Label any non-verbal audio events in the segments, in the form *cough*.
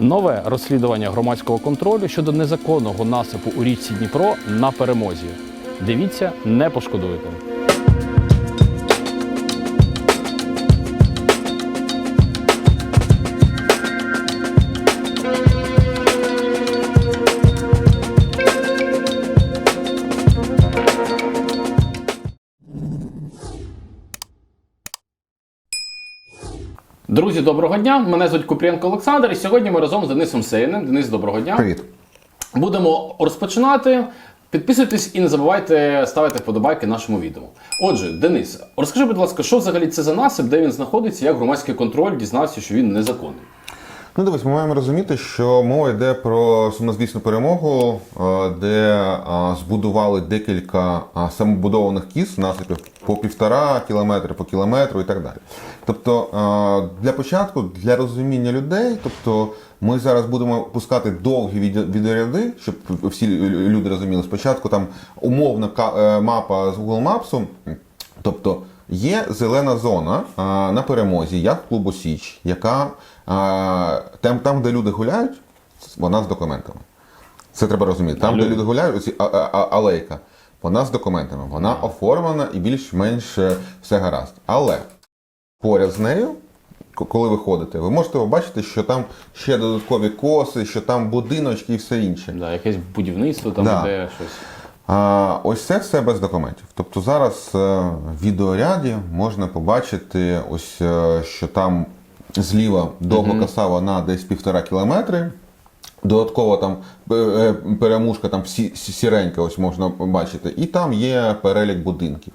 Нове розслідування громадського контролю щодо незаконного насипу у річці Дніпро на перемозі. Дивіться, не пошкодуєте. Друзі, доброго дня! Мене звуть Купрієнко Олександр, і сьогодні ми разом з Денисом Сейним. Денис, доброго дня. Привіт. Будемо розпочинати. Підписуйтесь і не забувайте ставити вподобайки нашому відео. Отже, Денис, розкажи, будь ласка, що взагалі це за насип, де він знаходиться, як громадський контроль дізнався, що він незаконний. Ну, дивись, ми маємо розуміти, що мова йде про сумнозвісну перемогу, е, де збудували декілька самобудованих кіз, насипів по півтора кілометри, по кілометру і так далі. Тобто, е, для початку, для розуміння людей, тобто ми зараз будемо пускати довгі відео- відеоряди, щоб всі люди розуміли. Спочатку там умовна е, мапа з Google Maps, Тобто є зелена зона на перемозі, як клубу Січ, яка а, там, там, де люди гуляють, вона з документами. Це треба розуміти. Там, де люди- гуляють, оці, а, а, а- алейка, вона з документами, вона оформлена і більш-менш е, все гаразд. Але поряд з нею, коли ви ходите, ви можете побачити, що там ще додаткові коси, що там будиночки і все інше. Да, якесь будівництво там Да. іде щось. А, ось це все без документів. Тобто зараз е, в відеоряді можна побачити, ось е, що там зліва довга коса вона десь півтора кілометри. Додатково там е, е, перемушка там сі- сі- сіренька, ось можна побачити, і там є перелік будинків.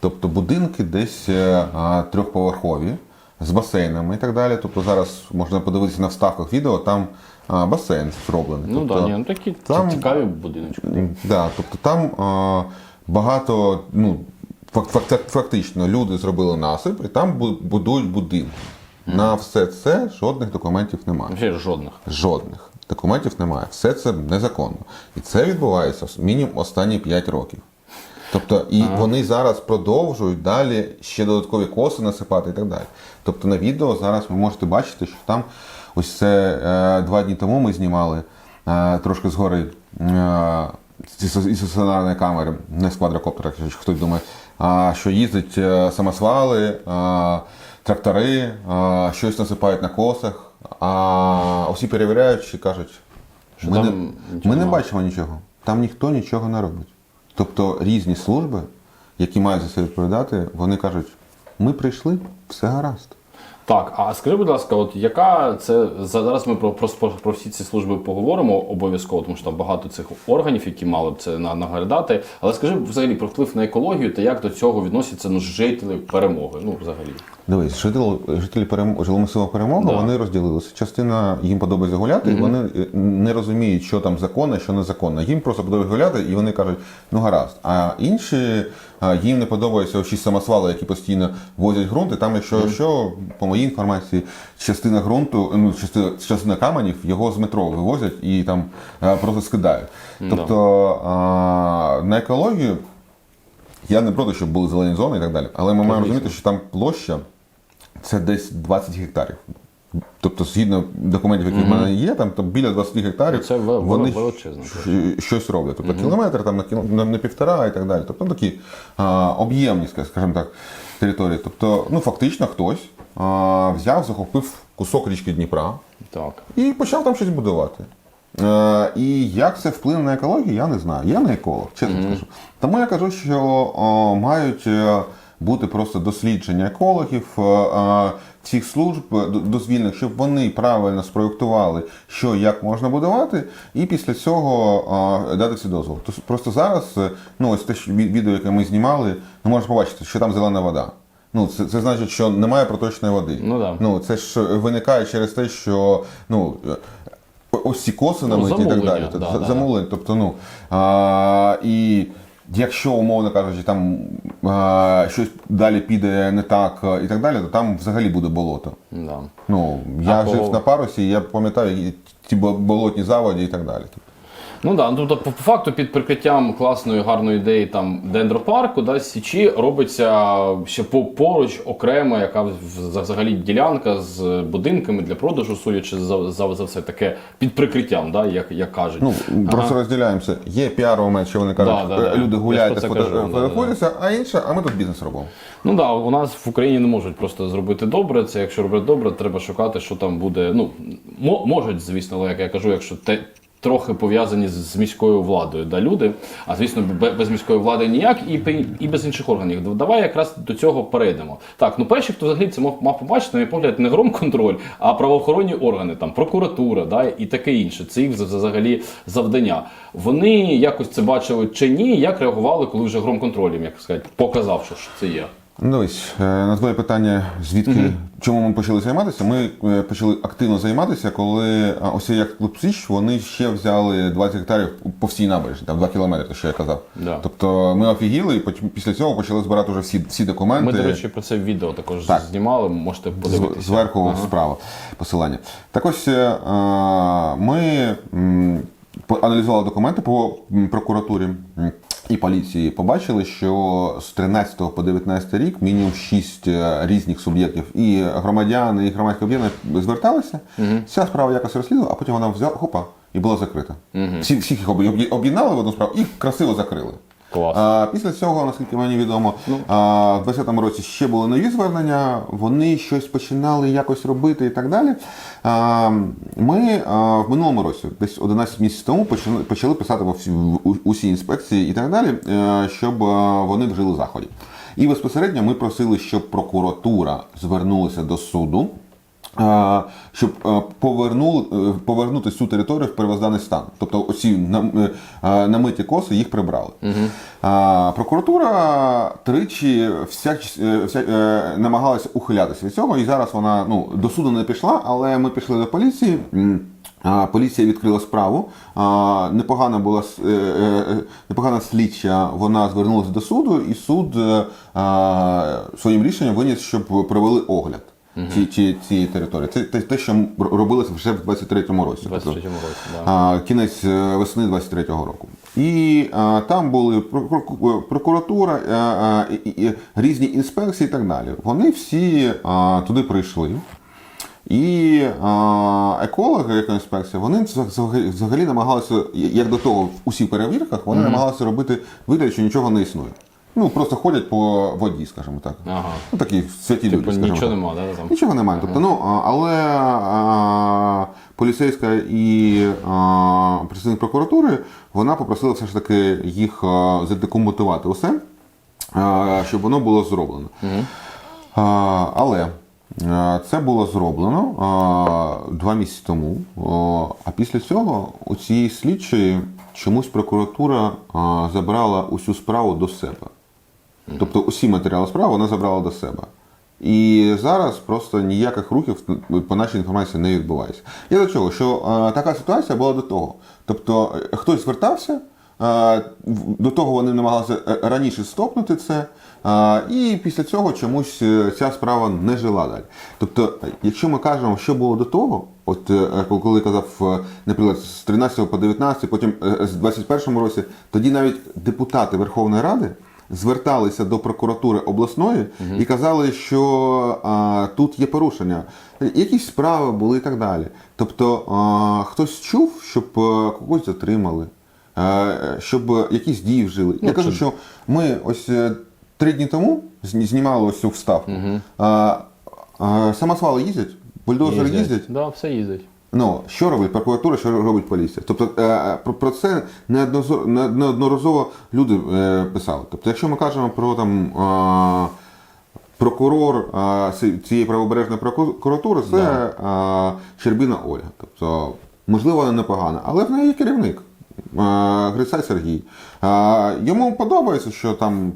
Тобто будинки десь е, трьохповерхові з басейнами і так далі. Тобто зараз можна подивитися на вставках відео, там басейн зроблений. Ну тобто, так, ні, ну такі там- цікаві будиночки. Да, тобто там а, багато, ну, фак- фак- фактично люди зробили насип і там будують будинки. На все це жодних документів немає. Взагалі жодних. Жодних документів немає. Все це незаконно. І це відбувається мінімум останні 5 років. Тобто, і вони зараз продовжують далі ще додаткові коси насипати і так далі. Тобто на відео зараз ви можете бачити, що там ось це е, два дні тому ми знімали е, трошки згори зі- стаціонарної камери, не з квадрокоптера, якщо хтось думає, а, що їздять е, самосвали, трактори, щось насипають на косах, а усі перевіряють і кажуть, Що ми, там не, ми не бачимо нічого. Там ніхто нічого не робить. Тобто різні служби, які мають за це відповідати, вони кажуть: ми прийшли, все гаразд. Так, а скажи, будь ласка, от яка це зараз ми про, про, про всі ці служби поговоримо обов'язково, тому що там багато цих органів, які мали б це на- наглядати. Але скажи взагалі про вплив на екологію та як до цього відносяться ну, жителі перемоги. Ну, взагалі. Дивись, жителі, жителі перем... жиломисова перемога, Да. вони розділилися. Частина їм подобається гуляти, і вони е, не розуміють, що там законно, що незаконно. Їм просто подобається гуляти, і вони кажуть, ну гаразд. А інші а, їм не подобаються ось самосвали, які постійно возять ґрунт. І там, якщо що, по моїй інформації, частина ґрунту, ну частина, частина каменів його з метро вивозять і там а, просто скидають. Тобто а, на екологію. Я не проти, щоб були зелені зони і так далі. Але ми маємо розуміти, що там площа це десь 20 гектарів. Тобто, згідно документів, які в мене є, там, там біля 20 гектарів Це вони величезна щось роблять. Тобто кілометр там на, кіл- на, півтора і так далі. Тобто такі а, об'ємні, скажімо так, території. Тобто, ну фактично хтось а, взяв, захопив кусок річки Дніпра, Так. і почав там щось будувати. Е, і як це вплине на екологію, я не знаю. Я не еколог, чесно скажу. Тому я кажу, що о, мають е, бути просто дослідження екологів, е, е, служб е, дозвільних, щоб вони правильно спроєктували, що як можна будувати, і після цього дати всі дозвол. Тож просто зараз, ну ось те відео, яке ми знімали, ну можна побачити, що там зелена вода. Ну, це, це значить, що немає проточної води. Ну да. Ну, це ж виникає через те, що ну, ось ці коси намиті і так далі. да, Тобто, да. Тобто, ну, а, і якщо, умовно кажучи, там е, щось далі піде не так а, і так далі, то там взагалі буде болото. Да. Ну, я А жив по- на парусі, я пам'ятаю і ті бо- болотні заводі і так далі. Ну да, ну тобто по факту під прикриттям класної гарної ідеї там дендропарку, да, січі робиться ще поруч окремо, яка взагалі ділянка з будинками для продажу, судячи за, за, за все таке під прикриттям, да, як, як кажуть. Ну, просто розділяємося. Є піаровий момент, що вони кажуть, Да, да, люди гуляють, ж про це фото- кажу, да, да, а інше, а ми тут бізнес робимо. Ну да, у нас в Україні не можуть просто зробити добре. Це якщо робити добре, треба шукати, що там буде. Ну можуть, звісно, але як я кажу, якщо те. Трохи пов'язані з, міською владою, да, люди. А звісно, без міської влади ніяк, і, і без інших органів. Давай якраз до цього перейдемо. Так, ну перші, хто взагалі це мав, мав побачити, на мій погляд, не громконтроль, а правоохоронні органи, там прокуратура, да, і таке інше. Це їх вз- взагалі завдання. Вони якось це бачили чи ні, як реагували, коли вже громконтролем, як сказати, показав, що це є. Ну, Дивись, е, на твоє питання, звідки, чому ми почали займатися? Ми е, почали активно займатися, коли ось як клуб Січ, вони ще взяли 20 гектарів по всій набережні, там 2 кілометри, те, що я казав. Да. Тобто ми офігіли і після цього почали збирати вже всі, всі документи. Ми, до речі, про це відео також Так. знімали, можете подивитися. Зверху справа посилання. Так ось е, ми аналізували документи по прокуратурі і поліції. Побачили, що з 13 по 19 рік мінімум 6 різних суб'єктів і громадяни, і громадські об'єднання зверталися. Ця справа якось розслідувала, а потім вона взяла хопа і була закрита. Всі, всіх їх об'єднали в одну справу і красиво закрили. Клас. А, після цього, наскільки мені відомо, а, в 20-му році ще були нові звернення, вони щось починали якось робити і так далі. А, ми а, в минулому році, десь 11 місяців тому, почали, почали писати в усі інспекції і так далі, е, щоб е, вони вжили заходів. І безпосередньо ми просили, щоб прокуратура звернулася до суду. Щоб повернули, е, повернути цю територію в первозданий стан. Тобто оці е, намиті коси їх прибрали. А, Прокуратура тричі всяк, е, вся, намагалася ухилятися від цього, і зараз вона ну, до суду не пішла, але ми пішли до поліції. Поліція відкрила справу. Непогана була непогана слідча. Вона звернулася до суду, і суд своїм рішенням виніс, щоб провели огляд ці- ці- цієї території. Це те, те, що робилося вже в 23-му році. Тобто, 23-му році, да. кінець е, весни 23-го року. І а, там були прокуратура, а, а, і, і, різні інспекції і так далі. Вони всі а, туди прийшли. І а, екологи, як інспекція, вони взагалі, намагалися, як до того, в усіх перевірках, вони намагалися робити вигляд, що нічого не існує. Ну, просто ходять по воді, скажімо так. Ага. Ну, такі святі Типу люди. скажімо нічого так. нема, да, там? Нічого немає. Тобто, ну, але а, поліцейська і а, представник прокуратури вона попросила все ж таки їх а, задокументувати усе, а, щоб воно було зроблено. А, але а, це було зроблено а, два місяці тому. А після цього у цієї слідчої чомусь прокуратура а, забрала усю справу до себе. Тобто усі матеріали справи вона забрала до себе. І зараз просто ніяких рухів по нашій інформації не відбувається. Я до чого, що е, така ситуація була до того. Тобто е, хтось звертався, е, до того вони намагалися е, раніше стопнути це, е, і після цього чомусь е, ця справа не жила далі. Тобто, якщо ми кажемо, що було до того, от е, коли казав, наприклад, з 13 по 19, потім е, з 21 році, тоді навіть депутати Верховної Ради зверталися до прокуратури обласної і казали, що а, тут є порушення. Якісь справи були і так далі. Тобто а, хтось чув, щоб а, когось затримали, а, щоб якісь дії вжили. Я кажу, що ми ось е, три дні тому знімали ось цю вставку. А, а, самосвали їздять, бульдозери їздять. Да, все їздять. Ну, що робить прокуратура, що робить поліція? Тобто е, про, це неодноразово люди е, писали. Тобто, якщо ми кажемо про там е, прокурор цієї правобережної прокуратури, це е, Щербіна Ольга. Тобто, можливо, вона непогана, але в неї є керівник. Грицай Сергій. Йому подобається, що там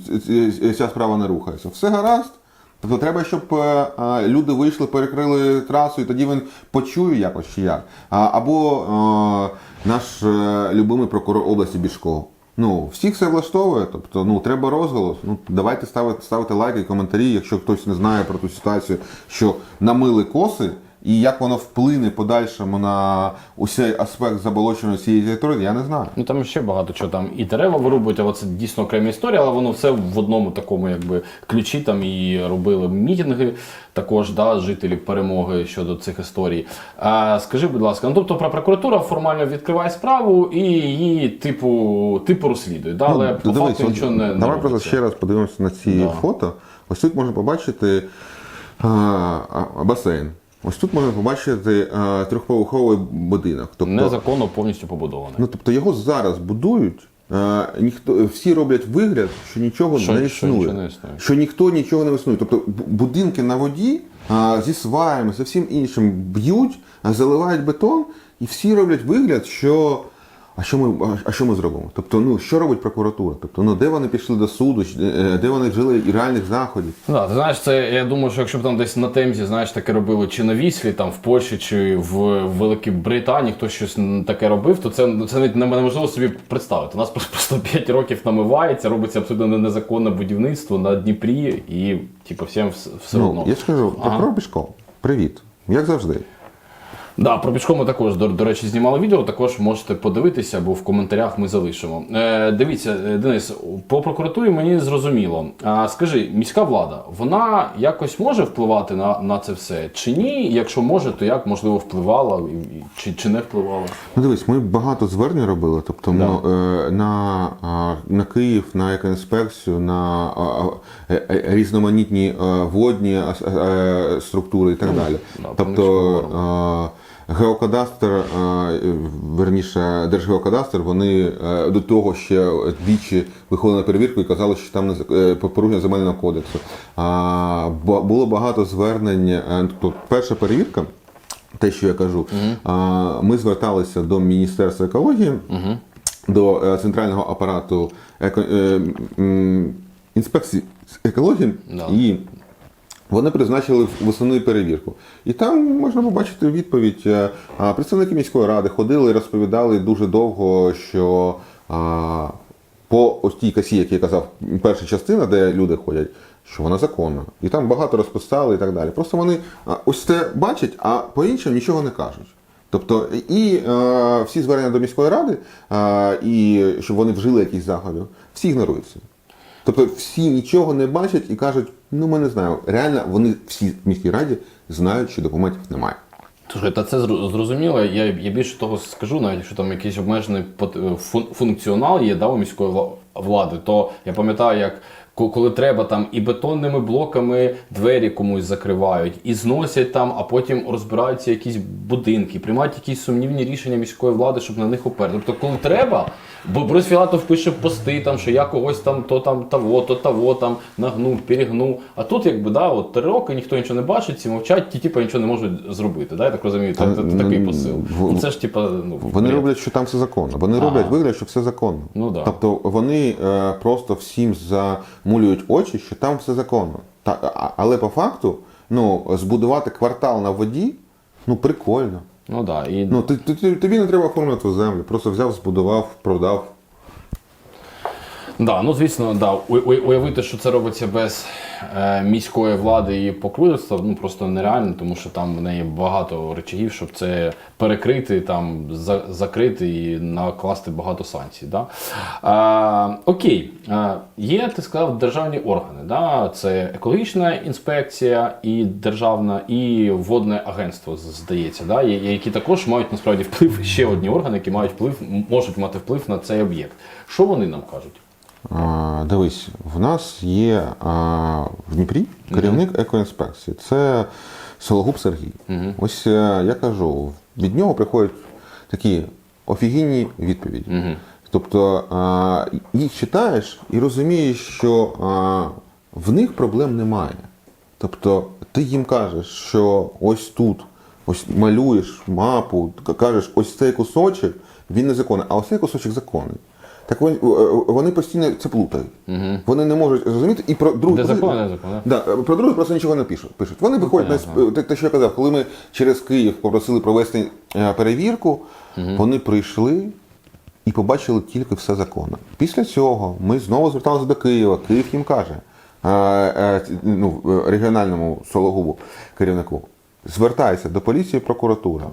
ця справа не рухається. Все гаразд. Тобто треба, щоб е, е, люди вийшли, перекрили трасу, і тоді він почує якось чи як. Або е, наш любимий прокурор області Бішко. Ну, всіх все влаштовує, тобто ну, треба розголос. Ну, давайте ставити, ставити лайки коментарі, якщо хтось не знає про ту ситуацію, що намили коси і як воно вплине подальшому на усей аспект заболоченої цієї території, я не знаю. Ну там ще багато чого там і дерева вирубують, але це дійсно окрема історія, але воно все в одному такому якби ключі там і робили мітинги також, да, жителі перемоги щодо цих історій. А, скажи, будь ласка, ну тобто про прокуратура формально відкриває справу і її типу, типу розслідує, да, але по Ну, дивись, факту нічого не, не просто ще раз подивимося на ці Да. фото. Ось тут можна побачити а, а, басейн. Ось тут можна побачити а, трьохповерховий будинок. Тобто, Незаконно повністю побудований. ну, тобто його зараз будують. а, ніхто, всі роблять вигляд, що нічого Що- не існує. що, не існує. Що ніхто нічого не існує. Тобто будинки на воді а, зі сваями, зі всім іншим б'ють, заливають бетон, і всі роблять вигляд, що. А що ми, а- що ми зробимо? Тобто, ну що робить прокуратура? Тобто, ну де вони пішли до суду, е, де вони вжили реальних заходів? Да, ти знаєш, це я думаю, що якщо б там десь на Темзі, знаєш, таке робили чи на Віслі, там в Польщі, чи в Великій Британії хтось щось таке робив, то це, це навіть не- неможливо собі представити. У нас просто- просто 5 років намивається, робиться абсолютно незаконне будівництво на Дніпрі, і типу всім все, Ну, одно. я скажу, Ага. Петро Пішко, привіт. Як завжди. Да, про Пішко ми також, до, до речі, знімали відео, також можете подивитися, або в коментарях ми залишимо. Е, дивіться, е, Денис, по прокуратурі мені зрозуміло. А скажи, міська влада, вона якось може впливати на, на це все? Чи ні? Якщо може, то як можливо впливала чи, чи не впливала? Ну дивись, ми багато звернень робили. Тобто Да. ну, е, на, на Київ, на екоінспекцію, на е, е, різноманітні е, водні е, структури і так далі. да, тобто геокадастр, е, верніше, Держгеокадастр, вони е, до того ще двічі виходили на перевірку і казали, що там е, порушення земельного кодексу. Було багато звернень. Тобто, перша перевірка. Те, що я кажу, ми зверталися до Міністерства екології, до центрального апарату еко, інспекції екології, Да. і вони призначили восени перевірку. І там можна побачити відповідь. е, Представники міської ради ходили і розповідали дуже довго, що по ось тій касі, як я казав, перша частина, де люди ходять, що вона законна. І там багато розписали і так далі. Просто вони ось це бачать, а по іншому нічого не кажуть. Тобто і е, всі звернення до міської ради, е, і щоб вони вжили якісь заходи, всі ігноруються. Тобто всі нічого не бачать і кажуть, ну ми не знаємо. Реально, вони всі в міській раді знають, що документів немає. Слушай, та це зрозуміло. Я, я більше того скажу, навіть якщо там якийсь обмежений функціонал є да, у міської влади, то я пам'ятаю, як коли треба там і бетонними блоками двері комусь закривають, і зносять там, а потім розбираються якісь будинки, приймають якісь сумнівні рішення міської влади, щоб на них оперти. Тобто, коли треба, бо Борис Філатов пише пости, там, що я когось там то там того, то того там нагнув, перегнув. А тут, якби да, от три роки ніхто нічого не бачить, всі мовчать, ті типу нічого не можуть зробити. Да? Я так розумію, це, Та, такий посил. в- Ну, це ж типа, ну, Вони роблять, що там все законно. Вони роблять вигляд, що все законно. Ну да. Тобто вони е, просто всім замулюють очі, що там все законно. Та, але по факту, ну, збудувати квартал на воді, ну прикольно. Ну да, і Ну, ти, ти- тобі не треба оформлювати землю. Просто взяв, збудував, продав. Да, ну звісно, да. Уявити, що це робиться без е, міської влади і покровительства, ну просто нереально, тому що там в неї багато речагів, щоб це перекрити, там за, закрити і накласти багато санкцій. Да? А, окей, а, є, ти сказав, державні органи. Да? Це екологічна інспекція і державна, і водне агентство, здається, да? які також мають насправді вплив, ще одні органи, які мають вплив, можуть мати вплив на цей об'єкт. Що вони нам кажуть? Дивись, в нас є в Дніпрі керівник екоінспекції. Це Сологуб Сергій. Ось е, я кажу, від нього приходять такі офігенні відповіді. Тобто їх читаєш і розумієш, що в них проблем немає. Тобто ти їм кажеш, що ось тут, ось малюєш мапу, кажеш, ось цей кусочок, він незаконний, а ось цей кусочок законний. Так вони, вони постійно це плутають. Вони не можуть зрозуміти і про другий Де закон, закон, Да, про друге просто нічого не пишуть. пишуть. Вони виходять на сп- те, те, що я казав, коли ми через Київ попросили провести е, перевірку, вони прийшли і побачили тільки все законно. Після цього ми знову зверталися до Києва. Київ їм каже, е, е, ну, е, регіональному Сологубу керівнику. звертається до поліції прокуратури.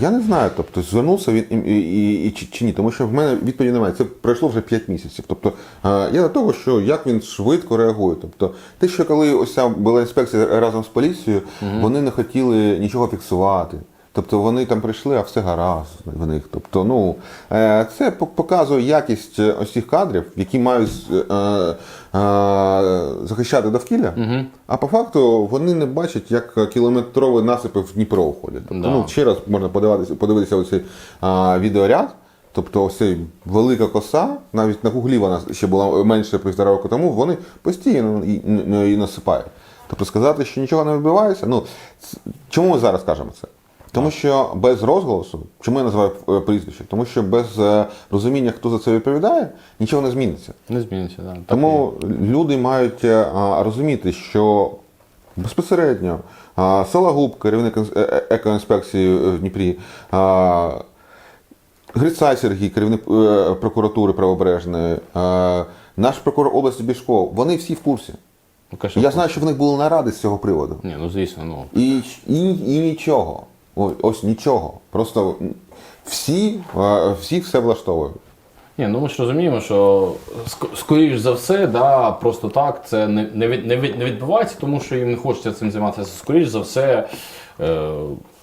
Я не знаю, тобто звернувся він і, і, і, чи, чи ні, тому що в мене відповіді немає. Це пройшло вже 5 місяців. Тобто е, я до того, що як він швидко реагує. Тобто, те, що коли ось ця була інспекція разом з поліцією, вони не хотіли нічого фіксувати. Тобто вони там прийшли, а все гаразд в них. Тобто, ну е, це показує якість е, ось цих кадрів, які мають е, е, захищати довкілля. А по факту вони не бачать, як кілометрові насипи в Дніпро уходять. Тобто, Да. ну, ще раз можна подивитися, подивитися оцей а, відеоряд. Тобто ось цей велика коса, навіть на гуглі вона ще була менше півтора року тому, вони постійно її насипають. Тобто сказати, що нічого не відбувається. Ну, чому ми зараз кажемо це? Тому що без розголосу, чому я називаю е, прізвище? Тому що без е, розуміння, хто за це відповідає, нічого не зміниться. Не зміниться, да. так. Тому люди мають е, розуміти, що безпосередньо а, Сологуб, керівник інс- екоінспекції в Дніпрі, Грицай Сергій, керівник прокуратури правобережної, наш прокурор області Бішко, вони всі в курсі. Ну, Я знаю, що в них були наради з цього приводу. Ні, ну звісно, ну. І, і, і нічого. Ось, ось нічого. Просто всі, е, всі все влаштовують. Ні, ну ми ж розуміємо, що скоріш за все, да, просто так це не, не, від, не, не відбувається, тому що їм не хочеться цим займатися. Скоріш за все, е,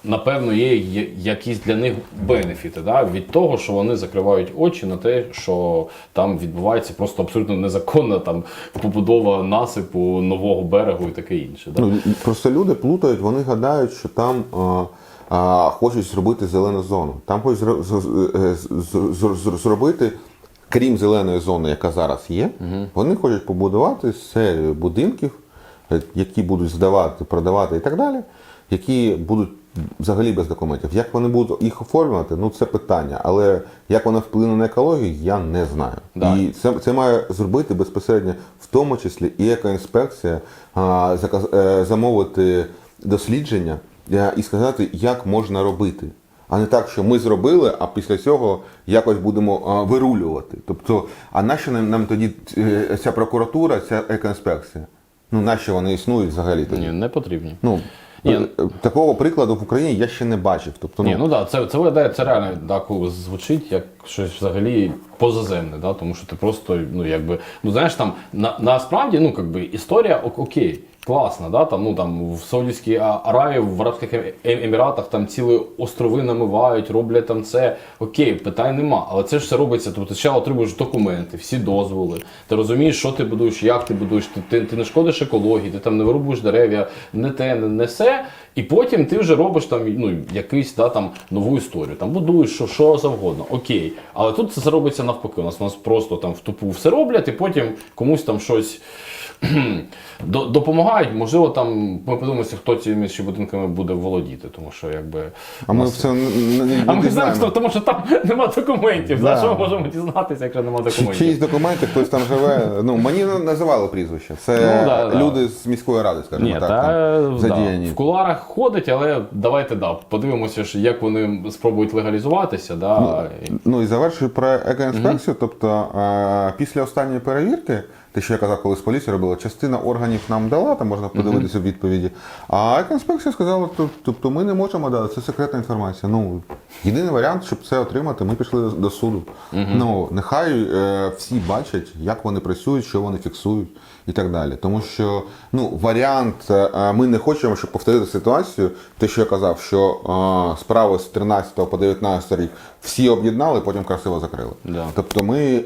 напевно, є якісь для них бенефіти да, від того, що вони закривають очі на те, що там відбувається просто абсолютно незаконна там побудова насипу нового берегу і таке інше. Да? Ну, просто люди плутають, вони гадають, що там а, а, хочуть зробити зелену зону. Там хочуть з- з- зробити, крім зеленої зони, яка зараз є, вони хочуть побудувати серію будинків, е, які будуть здавати, продавати і так далі, які будуть взагалі без документів. Як вони будуть їх оформлювати, ну це питання. Але як воно вплине на екологію, я не знаю. Да. І це, це має зробити безпосередньо, в тому числі і екоінспекція, а, заказ- е, замовити дослідження е, і сказати, як можна робити. А не так, що ми зробили, а після цього якось будемо а, вирулювати. Тобто, а нащо нам, нам тоді е, ця прокуратура, ця екоінспекція? Ну, нащо вони існують взагалі тоді? Ні, не потрібні. Ну, Ні. е, такого прикладу в Україні я ще не бачив. Тобто, ну, Ні, ну так, це, це виглядає, це реально да, коли звучить як щось взагалі позаземне, да, тому що ти просто, ну якби, ну знаєш, там на, насправді, ну якби історія ок- окей. Класна, да? там, ну, там, в Саудівській Аравії, в Арабських Ем- Ем- Еміратах там цілі острови намивають, роблять там це. Окей, питань нема. Але це ж все робиться. Тобто ти ще отримуєш документи, всі дозволи. Ти розумієш, що ти будуєш, як ти будуєш, ти, ти, ти не шкодиш екології, ти там не вирубуєш дерев'я, не те, не, не все. І потім ти вже робиш там ну, якийсь да, там, нову історію. Там будуєш що, що завгодно. Окей. Але тут це робиться навпаки. У нас, у нас просто там в тупу все роблять, і потім комусь там щось. До- допомагають, можливо, там ми подивимося, хто цими ще будинками буде володіти, тому що якби. а ми це не, А ми знаємо, хто, тому що там *laughs* нема документів. За що ми можемо дізнатися, якщо нема Чи, документів? чиїсь документи, хтось там живе. Ну, мені називали прізвище. Це Ну, люди з міської ради, скажімо так, задіяні. в куларах ходить, але давайте да, подивимося, як вони спробують легалізуватися. Да. Ну і завершую про екоінспекцію. Тобто е, після останньої перевірки, те, що я казав, коли з поліції робила, частина органів нам дала, там можна подивитися відповіді. А екоінспекція сказала, то- тобто ми не можемо дати, це секретна інформація. Ну, єдиний варіант, щоб це отримати, ми пішли до, до суду. Ну, нехай е, всі бачать, як вони працюють, що вони фіксують і так далі. Тому що ну, варіант, е, ми не хочемо, щоб повторити ситуацію, те, що я казав, що е, справи з 13 по 19 рік всі об'єднали, потім красиво закрили. Да. Тобто ми е,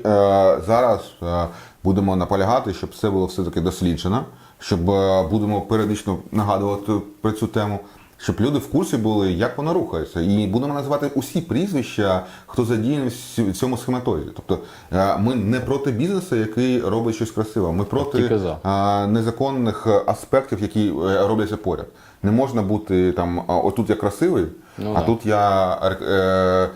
зараз е, будемо наполягати, щоб це було все-таки досліджено, щоб е, будемо періодично нагадувати про цю тему. Щоб люди в курсі були, як воно рухається, і будемо називати усі прізвища, хто задіяний в цьому схематозі. Тобто е, ми не проти бізнесу, який робить щось красиве. Ми проти за. незаконних аспектів, які е, робляться поряд. Не можна бути там, отут я красивий, Ну, а да. тут я е,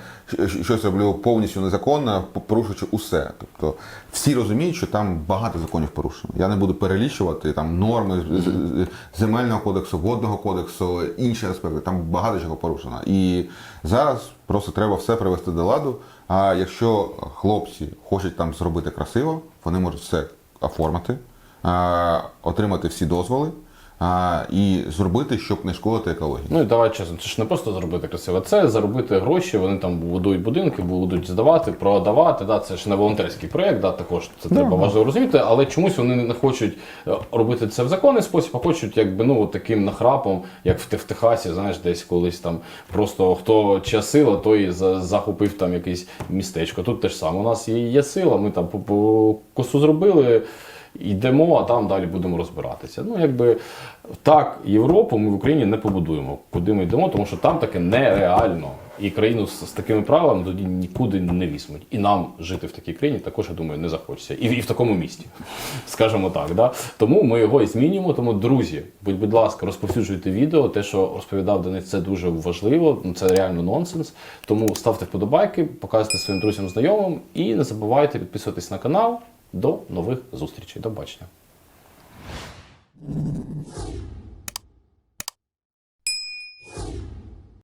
щось роблю повністю незаконно, порушуючи усе. Тобто всі розуміють, що там багато законів порушено. Я не буду перелічувати там норми земельного кодексу, водного кодексу, інші аспекти. Там багато чого порушено. І зараз просто треба все привести до ладу. А якщо хлопці хочуть там зробити красиво, вони можуть все оформити, е, отримати всі дозволи. А, і зробити, щоб не шкодити екології. Ну і давай чесно, це ж не просто зробити красиво, це заробити гроші. Вони там будують будинки, будуть здавати, продавати. Да, це ж не волонтерський проєкт, да, також це треба важливо розуміти. Але чомусь вони не хочуть е, робити це в законний спосіб, а хочуть, якби ну таким нахрапом, як в, в Техасі, знаєш, десь колись там просто хто чия сила, той за- захопив там якесь містечко. Тут те ж саме. У нас є, є сила, ми там по, по косу зробили. Йдемо, а там далі будемо розбиратися. Ну, якби так, Європу ми в Україні не побудуємо. Куди ми йдемо, тому що там таке нереально. І країну з, з такими правилами тоді нікуди не візьмуть. І нам жити в такій країні також, я думаю, не захочеться. І, і в такому місті, *laughs* скажімо так. Да? Тому ми його і змінюємо. Тому, друзі, будь, будь ласка, розповсюджуйте відео. Те, що розповідав Денис, це дуже важливо. ну, Це реально нонсенс. Тому ставте вподобайки, показуйте своїм друзям, знайомим і не забувайте підписуватись на канал. До нових зустрічей. До бачення. you